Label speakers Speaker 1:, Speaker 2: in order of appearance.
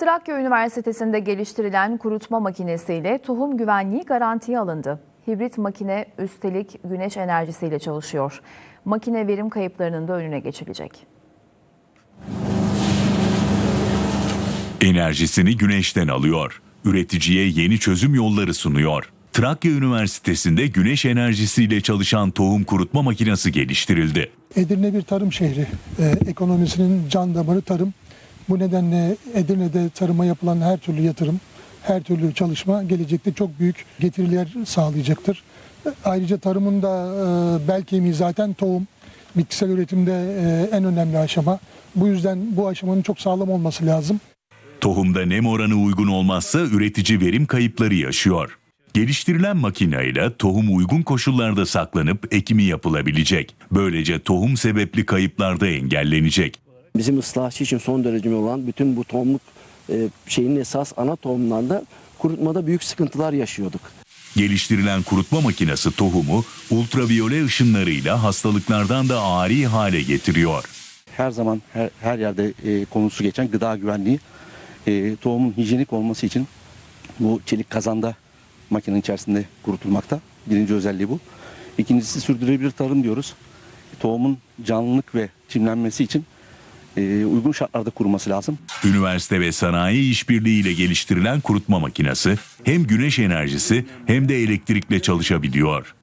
Speaker 1: Trakya Üniversitesi'nde geliştirilen kurutma makinesiyle tohum güvenliği garantiye alındı. Hibrit makine üstelik güneş enerjisiyle çalışıyor. Makine verim kayıplarının da önüne geçilecek.
Speaker 2: Enerjisini güneşten alıyor. Üreticiye yeni çözüm yolları sunuyor. Trakya Üniversitesi'nde güneş enerjisiyle çalışan tohum kurutma makinesi geliştirildi.
Speaker 3: Edirne bir tarım şehri. Ee, ekonomisinin can damarı tarım. Bu nedenle Edirne'de tarıma yapılan her türlü yatırım, her türlü çalışma gelecekte çok büyük getiriler sağlayacaktır. Ayrıca tarımın da e, bel kemiği zaten tohum. Bitkisel üretimde e, en önemli aşama. Bu yüzden bu aşamanın çok sağlam olması lazım.
Speaker 2: Tohumda nem oranı uygun olmazsa üretici verim kayıpları yaşıyor. Geliştirilen makineyle tohum uygun koşullarda saklanıp ekimi yapılabilecek. Böylece tohum sebepli kayıplar da engellenecek.
Speaker 4: Bizim ıslahçı için son derece olan bütün bu tohumluk e, şeyin esas ana tohumlarda kurutmada büyük sıkıntılar yaşıyorduk.
Speaker 2: Geliştirilen kurutma makinesi tohumu ultraviyole ışınlarıyla hastalıklardan da ari hale getiriyor.
Speaker 5: her zaman her, her yerde e, konusu geçen gıda güvenliği e, tohumun hijyenik olması için bu çelik kazanda makinenin içerisinde kurutulmakta. Birinci özelliği bu. İkincisi sürdürülebilir tarım diyoruz. Tohumun canlılık ve çimlenmesi için e, uygun şartlarda kurulması lazım.
Speaker 2: Üniversite ve sanayi işbirliğiyle geliştirilen kurutma makinesi hem güneş enerjisi hem de elektrikle çalışabiliyor.